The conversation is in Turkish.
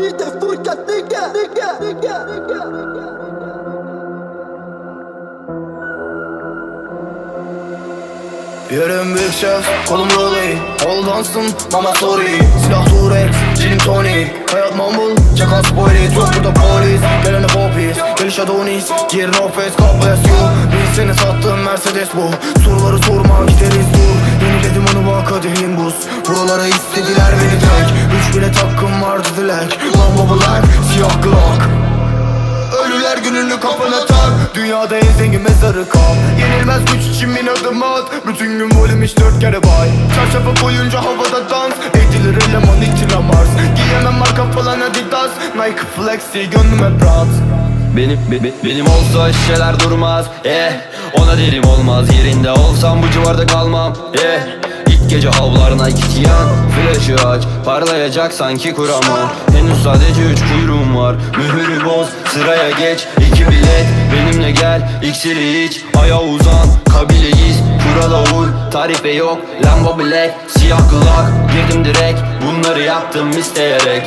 nigga, nigga, nigga, nigga, nigga. Yarın büyük şef, kolum rolly Hold ons'un, mama sorry. Silah Turex, gin tonic. Hayat mumble, çakal spoiler Çok burada polis, gelene popis Geliş Adonis, gir no face, God bless you. Bir sene sattım Mercedes bu. Soruları sorma, gideriz dur Yeniledim onu bak kaderim buz Buralara istediler beni tek. Üç bile hakkım vardı Ölüler gününü kafana tak. Dünyada en zengin mezarı kal. Yenilmez güç için bin adım at. Bütün gün volüm iş dört kere bay. Çarşafı koyunca havada dans. Edilir eleman içine Mars. Giyemem marka falan Adidas. Nike Flexi gönlüm hep rahat Benim be- be- benim olsa şişeler durmaz. Eh ona derim olmaz. Yerinde olsam bu civarda kalmam. Eh Gece havlarına gitiyan Flaşı aç parlayacak sanki kurama. Henüz sadece üç kuyruğum var. Mühürü boz sıraya geç. İki bilet benimle gel. İksiri iç Aya uzan. Kabileyiz kurala uy Tarife yok Lambo Black. Siyah glock Girdim direkt. Bunları yaptım isteyerek